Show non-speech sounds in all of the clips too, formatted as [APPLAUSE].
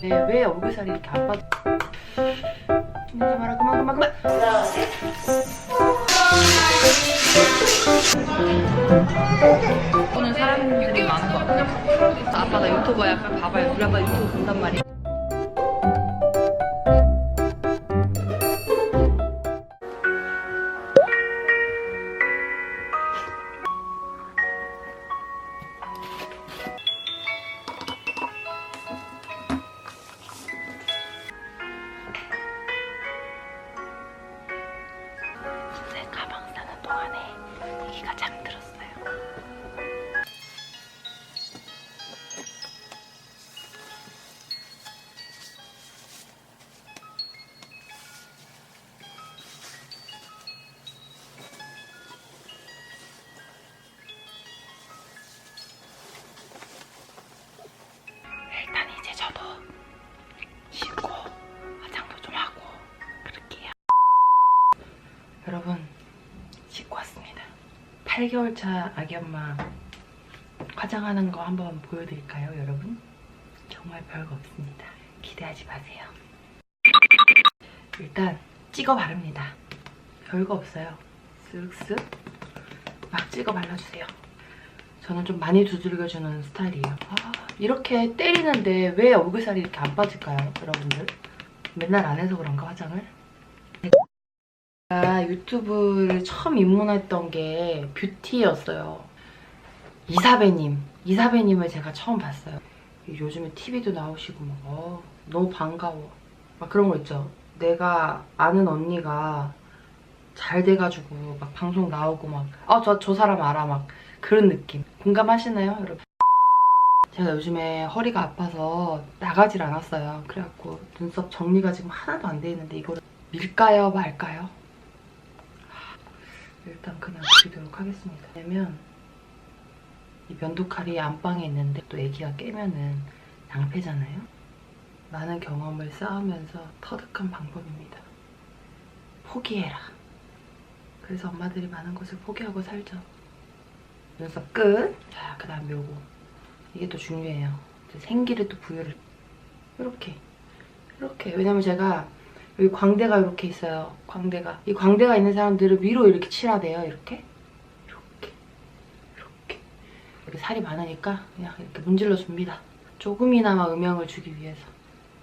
네, 왜 얼굴 살이 이렇게 안 빠져? 마라 그만 그만 그만. 보는 사람들이 많은 것 같아요. 아빠 나 유튜버야. 빨리 봐봐요. 우리 아빠 유튜브 본단 말이야. 왔습니다. 8개월 차 아기 엄마 화장하는 거 한번 보여드릴까요, 여러분? 정말 별거 없습니다. 기대하지 마세요. 일단 찍어 바릅니다. 별거 없어요. 쓱쓱 막 찍어 발라주세요. 저는 좀 많이 두들겨주는 스타일이에요. 아, 이렇게 때리는데 왜 얼굴살이 이렇게 안 빠질까요, 여러분들? 맨날 안 해서 그런가, 화장을? 제가 유튜브를 처음 입문했던 게 뷰티였어요. 이사배님, 이사배님을 제가 처음 봤어요. 요즘에 TV도 나오시고 막 어, 너무 반가워. 막 그런 거 있죠. 내가 아는 언니가 잘 돼가지고 막 방송 나오고 막 아 저 저 사람 알아 막 그런 느낌. 공감하시나요, 여러분? 제가 요즘에 허리가 아파서 나가질 않았어요. 그래갖고 눈썹 정리가 지금 하나도 안 돼 있는데 이거를 밀까요, 말까요? 일단 그냥 드리도록 하겠습니다. 왜냐면 이 면도칼이 안방에 있는데 또 애기가 깨면은 낭패잖아요. 많은 경험을 쌓으면서 터득한 방법입니다. 포기해라. 그래서 엄마들이 많은 것을 포기하고 살죠. 눈썹 끝. 자, 그 다음 요거. 이게 또 중요해요. 생기를 또 부여를. 이렇게. 이렇게. 왜냐면 제가 여기 광대가 이렇게 있어요. 광대가. 이 광대가 있는 사람들은 위로 이렇게 칠하대요. 이렇게. 이렇게. 이렇게. 이렇게 살이 많으니까 그냥 이렇게 문질러 줍니다. 조금이나마 음영을 주기 위해서.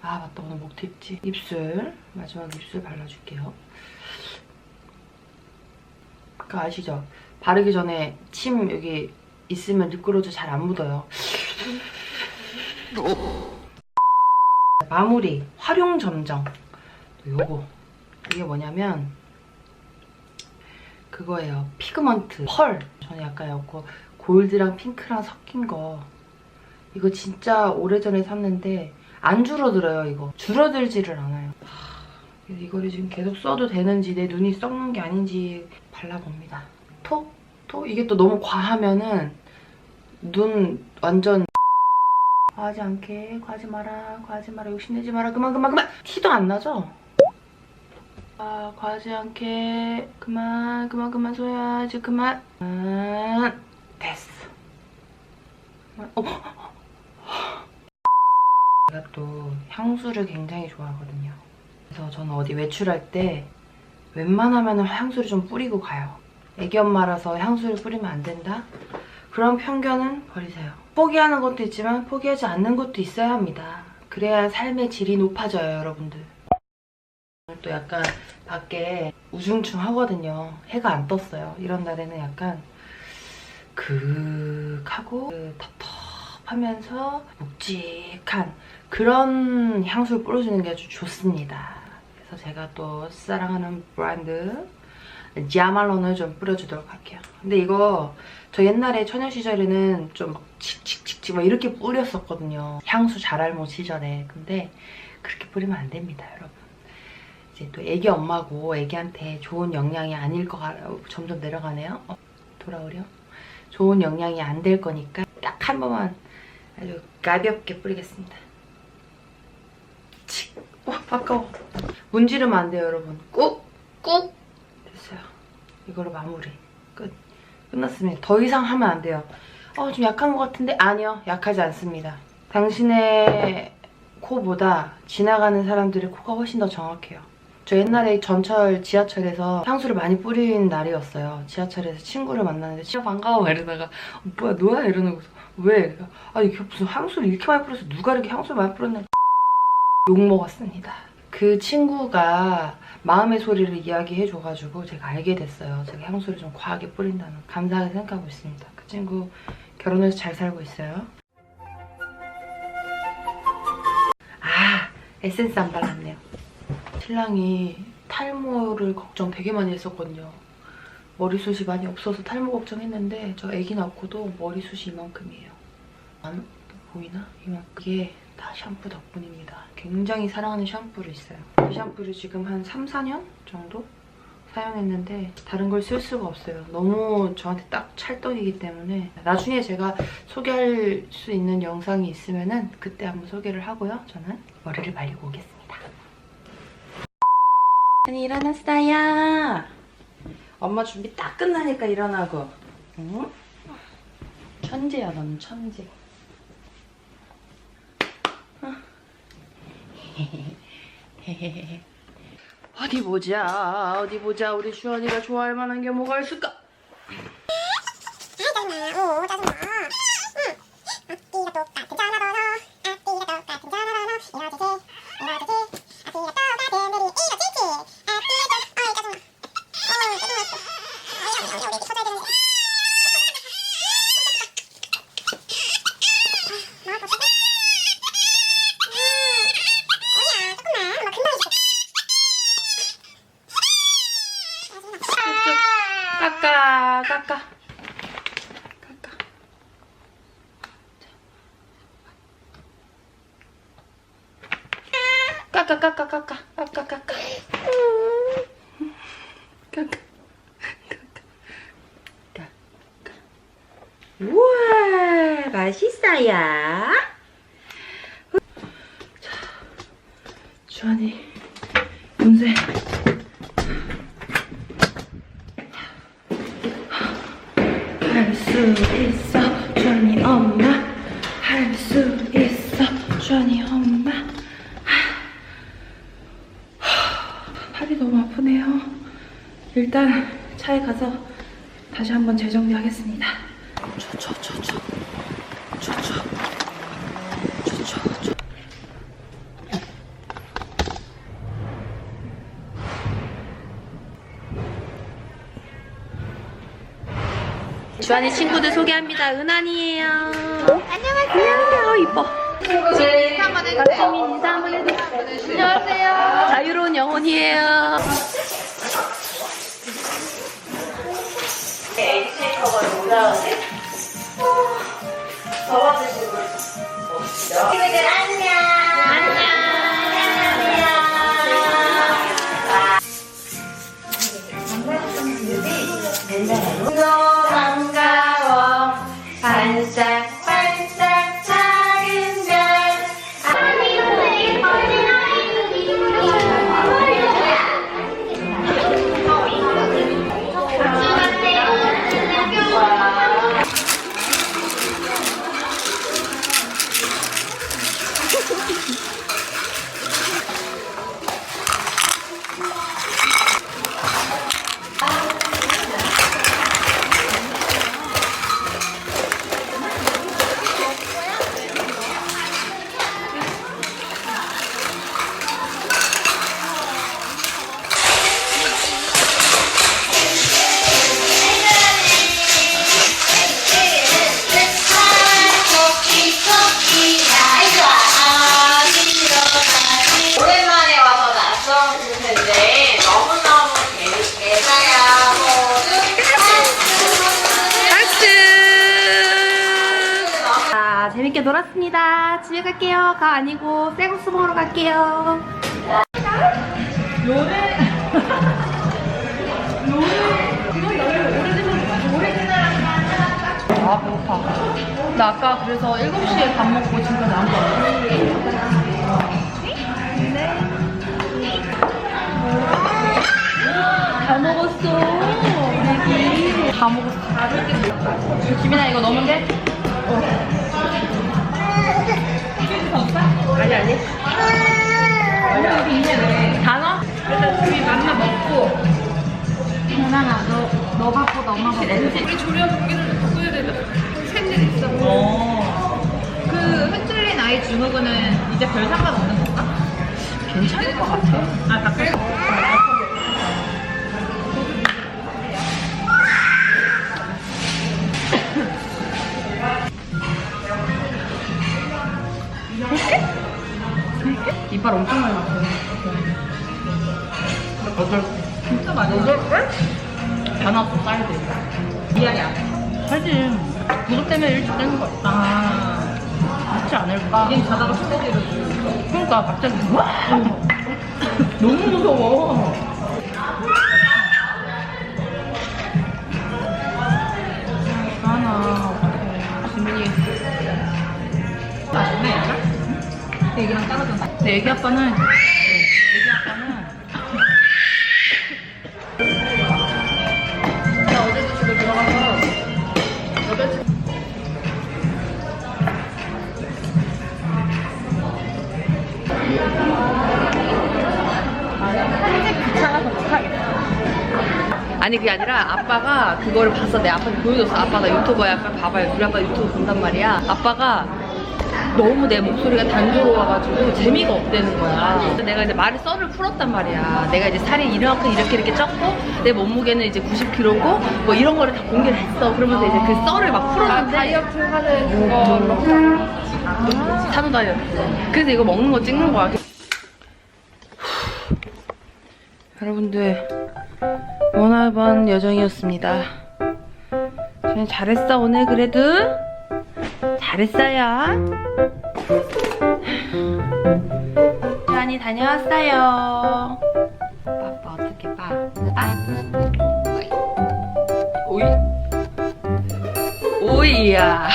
아 맞다 오늘 목도 입지. 입술. 마지막 입술 발라줄게요. 아까 아시죠? 바르기 전에 침 여기 있으면 미끄러져 잘안 묻어요. 마무리 활용 점정 요거. 이게 뭐냐면 그거예요. 피그먼트. 펄. 저는 약간 요거 골드랑 핑크랑 섞인 거. 이거 진짜 오래전에 샀는데 안 줄어들어요 이거. 줄어들지를 않아요. 이거를 지금 계속 써도 되는지 내 눈이 썩는 게 아닌지 발라봅니다. 톡? 톡? 이게 또 너무 과하면은 눈 완전 [LAUGHS] 과하지 않게 과하지 마라 과하지 마라 욕심내지 마라. 그만 그만 그만! 티도 안 나죠? 아 과하지 않게 그만 그만 그만 소야지 그만 그만 됐어 그만. 제가 또 향수를 굉장히 좋아하거든요 그래서 저는 어디 외출할 때 웬만하면 향수를 좀 뿌리고 가요 애기 엄마라서 향수를 뿌리면 안 된다? 그런 편견은 버리세요. 포기하는 것도 있지만 포기하지 않는 것도 있어야 합니다. 그래야 삶의 질이 높아져요, 여러분들. 또 약간 밖에 우중충 하거든요. 해가 안 떴어요. 이런 날에는 약간 그윽하고 그 텁텁하면서 묵직한 그런 향수를 뿌려주는 게 아주 좋습니다. 그래서 제가 또 사랑하는 브랜드 지아말론을 좀 뿌려주도록 할게요. 근데 이거 저 옛날에 처녀 시절에는 좀 막 칙칙칙칙 막 이렇게 뿌렸었거든요. 향수 잘알못 시절에. 근데 그렇게 뿌리면 안 됩니다, 여러분. 이제 또 애기 엄마고 애기한테 좋은 영향이 아닐 거 같... 점점 내려가네요. 어, 돌아오려? 좋은 영향이 안 될 거니까 딱 한 번만 아주 가볍게 뿌리겠습니다. 칙! 어, 아까워. 문지르면 안 돼요, 여러분. 꾹! 꾹! 됐어요. 이걸로 마무리. 끝. 끝났습니다. 더 이상 하면 안 돼요. 어, 좀 약한 것 같은데? 아니요. 약하지 않습니다. 당신의 코보다 지나가는 사람들의 코가 훨씬 더 정확해요. 저 옛날에 전철 지하철에서 향수를 많이 뿌린 날이었어요. 지하철에서 친구를 만났는데 친구 반가워 이러다가 어, 뭐야 너야 이러는 거서 왜? 아니 이게 무슨 향수를 이렇게 많이 뿌려서 누가 이렇게 향수를 많이 뿌렸나 욕 먹었습니다. 그 친구가 마음의 소리를 이야기해줘가지고 제가 알게 됐어요. 제가 향수를 좀 과하게 뿌린다는 거. 감사하게 생각하고 있습니다. 그 친구 결혼해서 잘 살고 있어요. 아 에센스 안 발랐네요. 신랑이 탈모를 걱정 되게 많이 했었거든요. 머리숱이 많이 없어서 탈모 걱정했는데 저 아기 낳고도 머리숱이 이만큼이에요. 안 보이나? 이만큼. 이게 다 샴푸 덕분입니다. 굉장히 사랑하는 샴푸를 있어요. 이 샴푸를 지금 한 3, 4년 정도 사용했는데 다른 걸 쓸 수가 없어요. 너무 저한테 딱 찰떡이기 때문에 나중에 제가 소개할 수 있는 영상이 있으면 은 그때 한번 소개를 하고요. 저는 머리를 말리고 오겠습니다. 아니 일어났어요. 엄마 준비 딱 끝나니까 일어나고. 응? 천재야 너는 천재. 어. 어디 보자 어디 보자 우리 주원이가 좋아할 만한 게 뭐가 있을까? 짜증나 오 짜증나 응 앞뒤가 똑같은 전화번호 앞뒤가 똑같은 전화번호 이러지지 이러지지 앞뒤가 똑같은 들이 이러지지 앞뒤가 똑 어이 짜증나 어이 짜증났어 어이 어이 어이 어이 터져야 되는데 아, 뭐할 거 없어? 음, 어이야 조금만 뭐 금방 있어 쭉쭉 깎아 깎아 깎아 깎아 깎아 깎아 깎아 우와 맛있어요 자 주환이 운세 할수 있어 주환이 엄마 할 수 있어 주환이. 엄마 하, 팔이 너무 아프네요 일단 차에 가서 다시 한번 재정리하겠습니다 저저저저 저저 저저 주한이 친구들 소개합니다. 은한이에요. 안녕하세요. 이뻐. 지민 인사 한번 해줘. 안녕하세요. 자유로운 영혼이에요. Gracias. 놀았습니다. 집에 갈게요. 가 아니고 쌀국수 먹으러 갈게요. 아, 배고파. 나 아까 그래서 7시에 밥 먹고 지금까지 안 먹었어. 다 먹었어. 애기. 다 먹었어. 지민아, 이거 너무 돼? 단어? 일단 우리 만나 먹고 하나 너, 너 밥보다 엄마 밥 렌즈 우리 조리원 동기들도 바꿔야 되잖아. 샌들 있어. 어그 휘둘린 아이 증후군은 이제 별 상관없는 건가? 괜찮을 것 같아 아 바꿔 많이 변화 없어 사이즈 미안이야 사실 구독 때문에 일찍 떼는 거아 있지 않을까 이게 자다가 소고기를 그러니까 갑자기 와 너무 무서워 하나 지민이 맛있네 얘가? 애기랑 떨어졌나? 내 애기 아빠는 아니 그게 아니라 아빠가 그거를 봐서 내 아빠한테 보여줬어. 아빠가 유튜버야. 빨리 봐봐요. 우리 아빠 유튜브 본단 말이야. 아빠가 너무 내 목소리가 단조로워가지고 재미가 없다는 거야. 근데 내가 이제 말을 썰을 풀었단 말이야. 내가 이제 살이 이렇게 이렇게 이렇게 쪘고 내 몸무게는 이제 90kg고 뭐 이런 거를 다 공개를 했어. 그러면서 이제 그 썰을 막 풀었는데 다이어트 하는 그거 산후 다이어트. 그래서 이거 먹는 거 찍는 거야. 여러분들 원활반 여정이었습니다. 저는 잘했어 오늘 그래도. 잘했어요. 많이 다녀왔어요. 빠빠 어떻게 봐? 아? 오이. 오이야